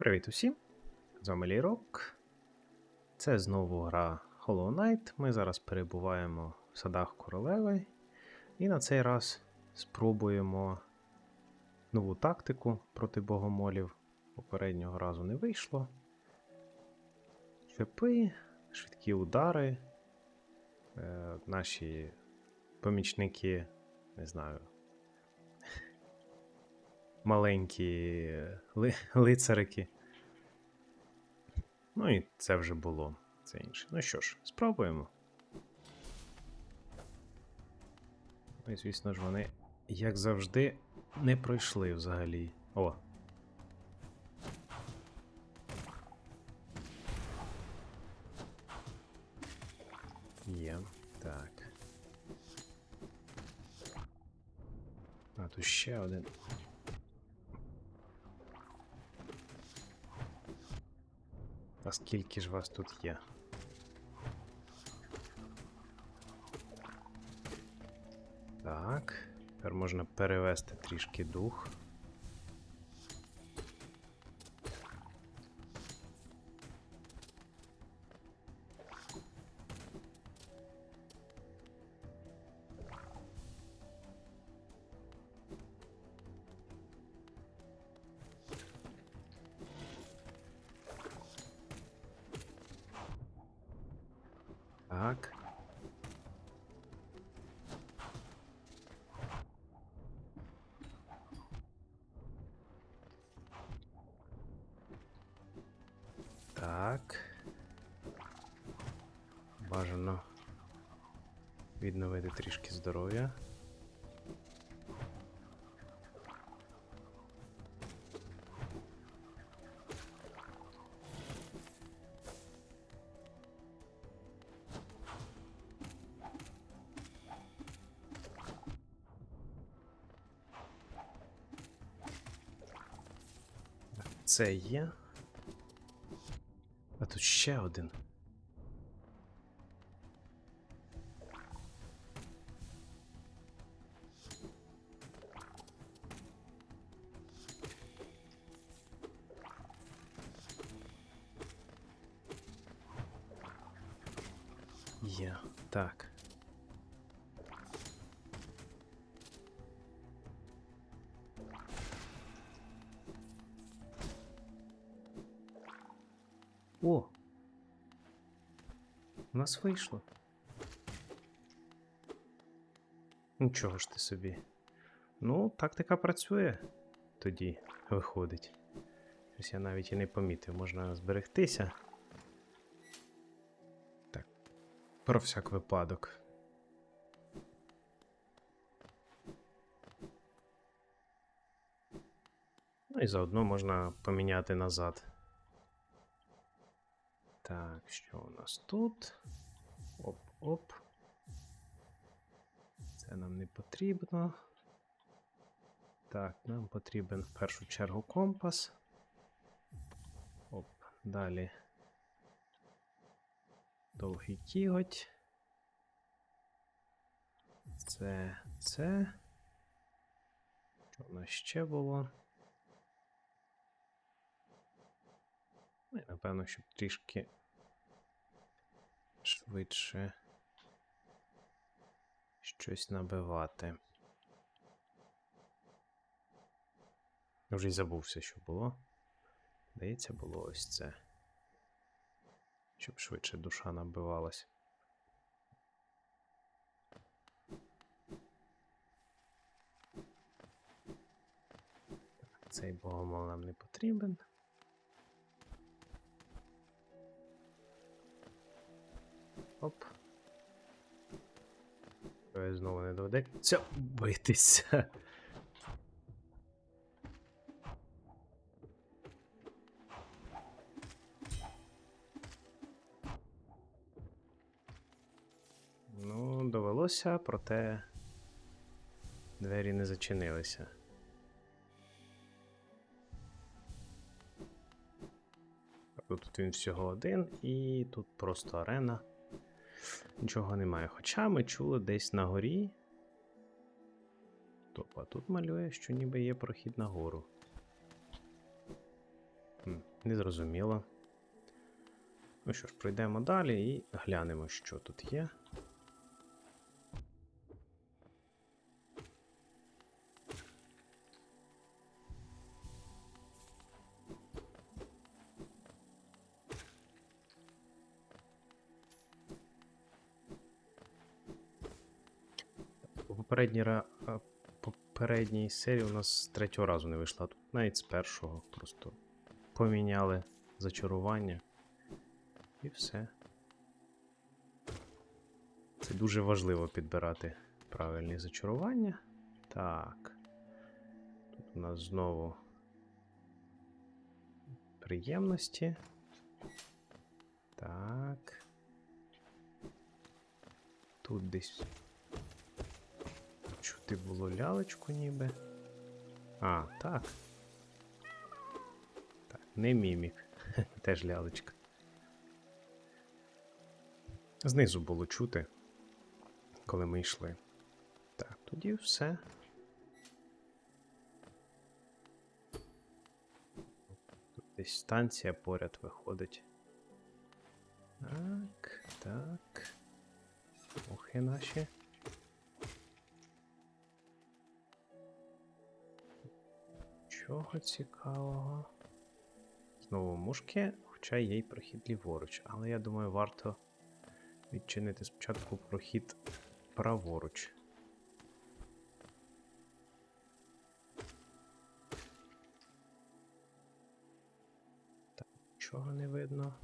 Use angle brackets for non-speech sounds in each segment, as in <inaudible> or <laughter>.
Привіт усім! З вами Лірок. Це знову гра Hollow Knight. Ми зараз перебуваємо в садах королеви. І на цей раз спробуємо нову тактику проти богомолів. Попереднього разу не вийшло. Шипи, швидкі удари. Е, наші помічники, не знаю, маленькі ли, лицарики. Ну і це вже було. Це інше. Ну що ж, спробуємо. Ну і звісно ж, вони, як завжди, не пройшли взагалі. О. Є. Так. А, тут ще один. А скільки ж вас тут є? Так. Тепер можна перевести трішки дух. Так. Бажано відновити трішки здоров'я. Це є. Ще один. Є. Так. Нас вийшло. Нічого ж ти собі. Ну, тактика працює тоді виходить. Щось я навіть і не помітив, можна зберегтися. Так. Про всяк випадок. Ну і заодно можна поміняти назад. Так, що у нас тут? Оп-оп. Це нам не потрібно. Так, нам потрібен в першу чергу компас. Оп, далі. Довгий кіготь. Це, це. Що у нас ще було? Ну, і напевно, щоб трішки швидше щось набивати. Я Вже й забувся, що було. Здається, було ось це. Щоб швидше душа набивалась. Цей богомол нам не потрібен. Оп. Е, Знову не доведеться битися. Ну, довелося, проте двері не зачинилися. Тут він всього один, і тут просто арена. Нічого немає. Хоча ми чули десь на горі. Стоп, тут малює, що ніби є прохід на гору. Незрозуміло. Ну що ж, пройдемо далі і глянемо, що тут є. Попередній, попередній серії у нас з третього разу не вийшла. Тут навіть з першого просто поміняли зачарування. І все. Це дуже важливо підбирати правильні зачарування. Так. Тут у нас знову приємності. Так. Тут десь чути було лялечку ніби. А, так. Так, не мімік. <laughs> Теж лялечка. Знизу було чути, коли ми йшли. Так, тоді все. Тут десь станція поряд виходить. Так, так. Охи наші. Чого цікавого? Знову мушки, хоча є й прохід ліворуч, але я думаю, варто відчинити спочатку прохід праворуч. Так, нічого не видно.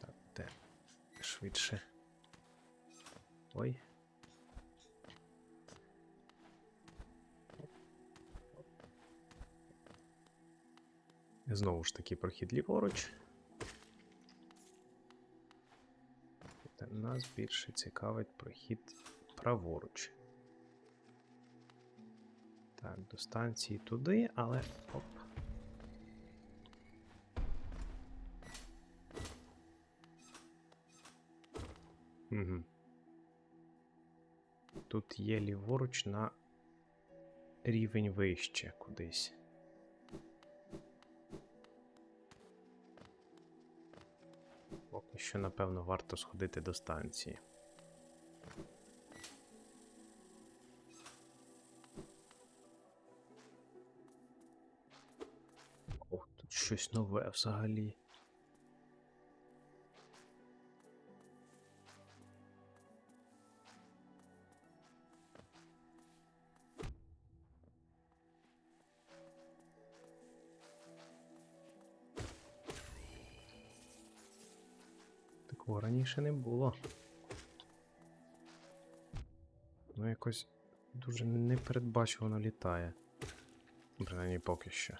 Так, де? Швидше. Знову ж таки прохід ліворуч. Та Нас більше цікавить прохід праворуч. Так, до станції туди, але оп. Угу. Тут є ліворуч на рівень вище кудись. Поки що, напевно, варто сходити до станції. Ох, тут щось нове взагалі. Раніше не було. Ну, якось дуже непередбачувано літає. Принаймні поки що.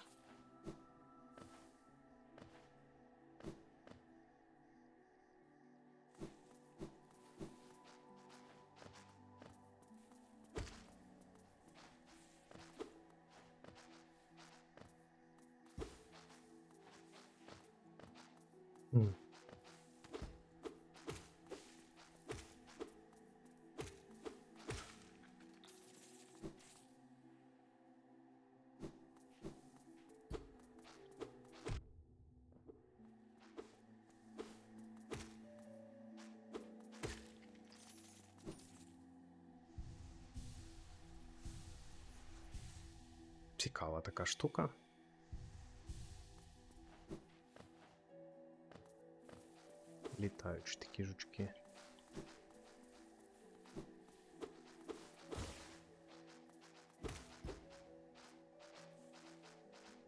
Цікава така штука. Літаючі такі жучки.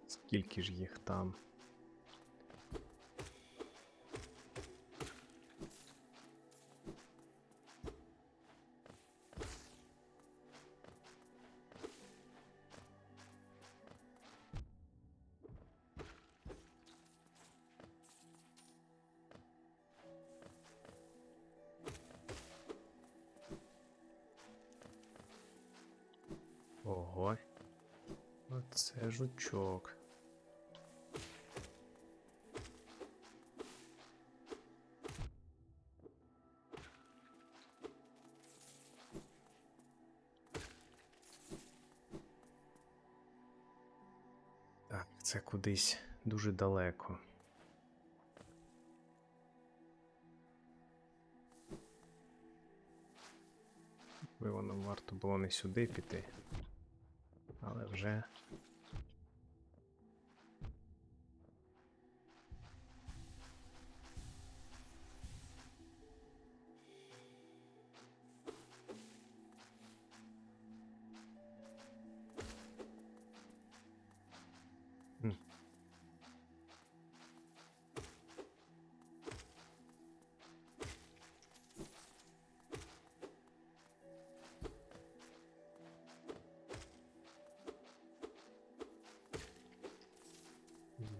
Скільки ж їх там? Ого. Оце жучок. Так, це кудись дуже далеко. Би воно варто було не сюди піти. Вже.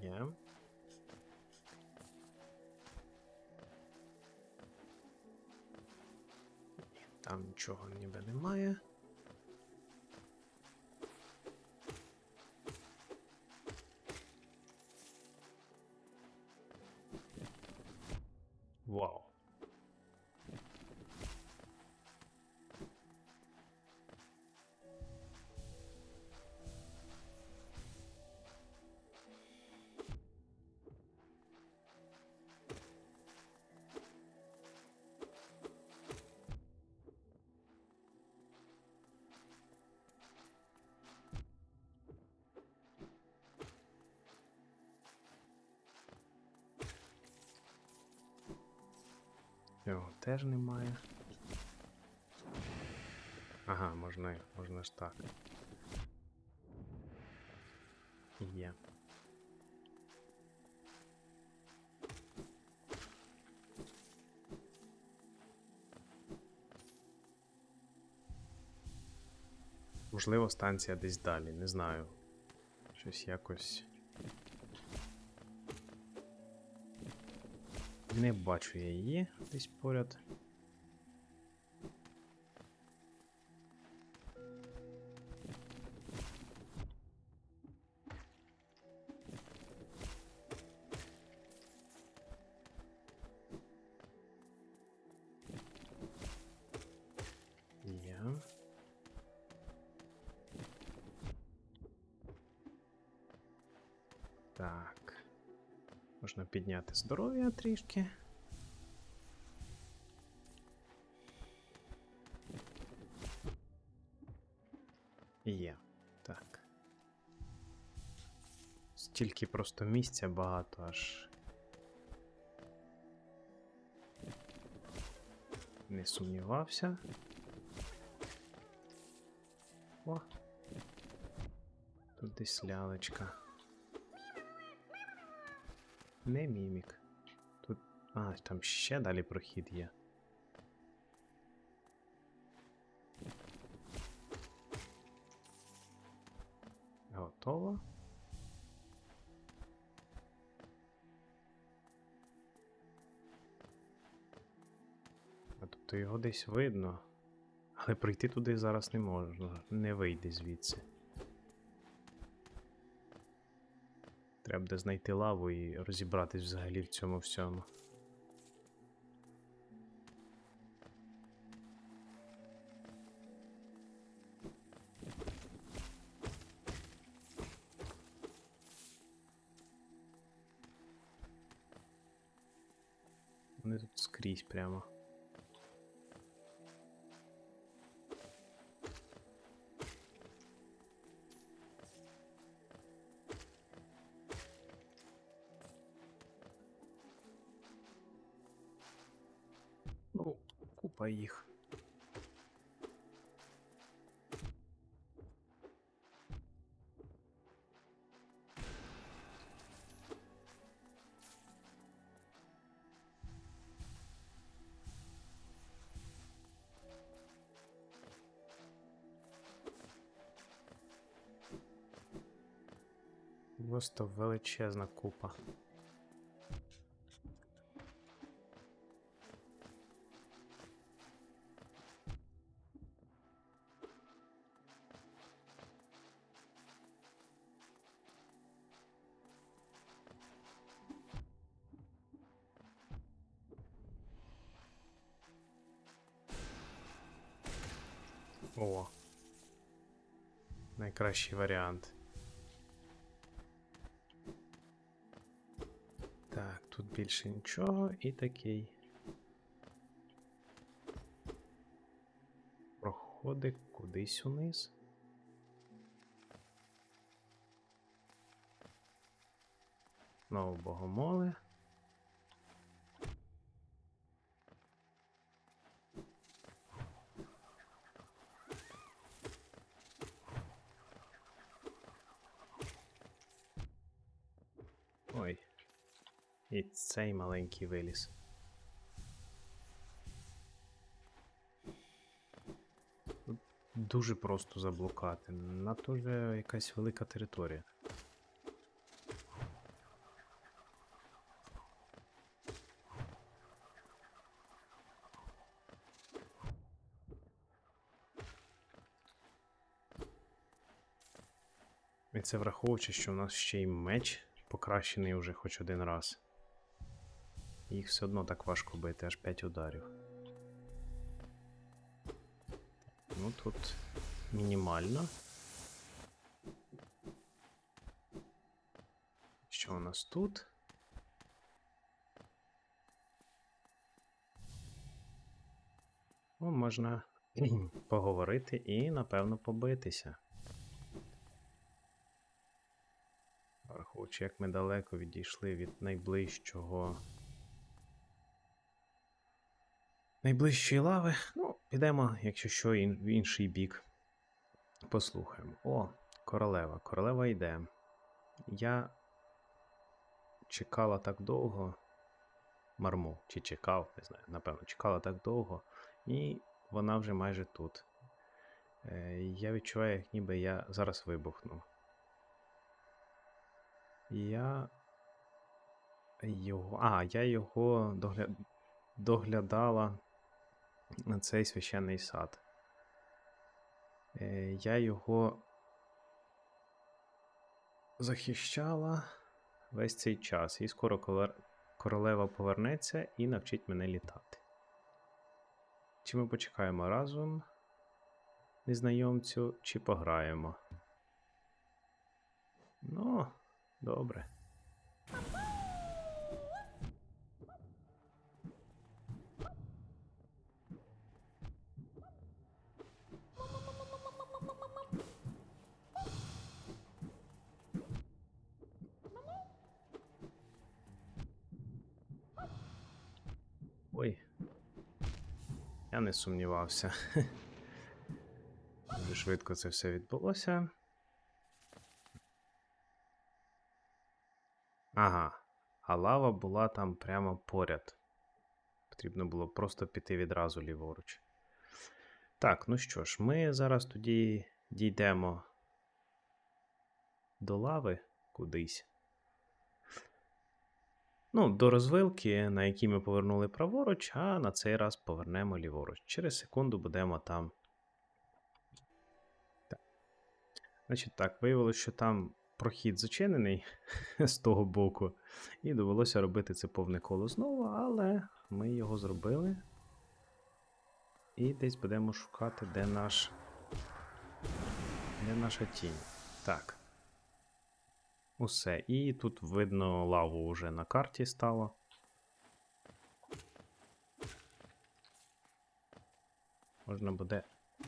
Є. Там нічого ніби немає. Його теж немає. Ага, можна, можна ж так. Є. Можливо, станція десь далі, не знаю. Щось якось. Не бачу я її десь поряд. Підняти здоров'я трішки. Є. Так. Стільки просто місця багато аж. Не сумнівався. О. Тут десь лялечка. Не мімік. Тут. А, там ще далі прохід є. Готово. А тобто його десь видно. Але пройти туди зараз не можна, не вийде звідси. Треба буде знайти лаву і розібратись взагалі в цьому всьому. Вони тут скрізь прямо. Купа їх. Просто величезна купа. О. Найкращий варіант. Так, тут більше нічого і такий. Проходить кудись униз. Знову богомоле. І цей маленький виліз. Дуже просто заблукати. Надто вже якась велика територія. І це враховуючи, що в нас ще й меч покращений вже хоч один раз. Їх все одно так важко бити, аж 5 ударів. Ну тут мінімально. Що у нас тут? О, можна <clears throat> поговорити і, напевно, побитися. Враховуючи, як ми далеко відійшли від найближчого. Найближчої лави. Ну, підемо, якщо що, в інший бік. Послухаємо. О, королева. Королева йде. Я чекала так довго. Марму, чи чекав, не знаю, напевно, чекала так довго, і вона вже майже тут. Е, я відчуваю, як ніби я зараз вибухну. Я його. А, я його догля... доглядала на цей священний сад. Е, я його захищала весь цей час. І скоро королева повернеться і навчить мене літати. Чи ми почекаємо разом незнайомцю, чи пограємо? Ну, добре. Я не сумнівався. <laughs> Дуже швидко це все відбулося. Ага, а лава була там прямо поряд. Потрібно було просто піти відразу ліворуч. Так, ну що ж, ми зараз тоді дійдемо до лави кудись. Ну, до розвилки, на якій ми повернули праворуч, а на цей раз повернемо ліворуч. Через секунду будемо там. Так. Значить так, виявилося, що там прохід зачинений <laughs> з того боку, і довелося робити це повне коло знову, але ми його зробили. І десь будемо шукати, де наш. Де наша тінь. Так. Усе. І тут видно лаву вже на карті стало. Можна буде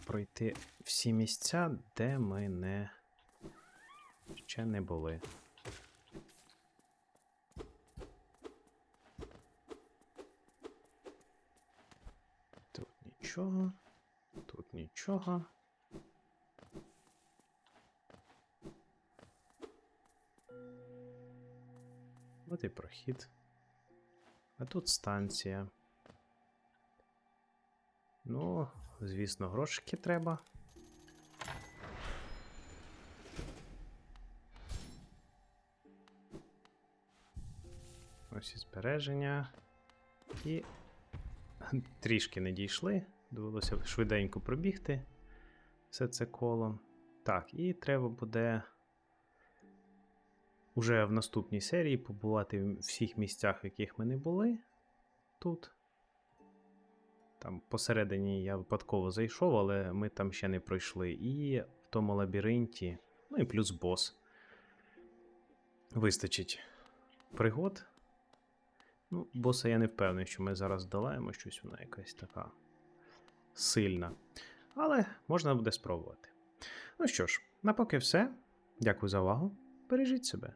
пройти всі місця, де ми не ще не були. Тут нічого, тут нічого. От і прохід. А тут станція. Ну, звісно, грошики треба. Ось і збереження. І трішки не дійшли. Довелося швиденько пробігти все це коло. Так, і треба буде уже в наступній серії побувати в всіх місцях, в яких ми не були тут. Там посередині я випадково зайшов, але ми там ще не пройшли. І в тому лабіринті, ну і плюс бос. Вистачить пригод Ну, боса я не впевнений, що ми зараз долаємо щось, вона якась така сильна. Але можна буде спробувати. Ну що ж, на поки все. Дякую за увагу. Бережіть себе.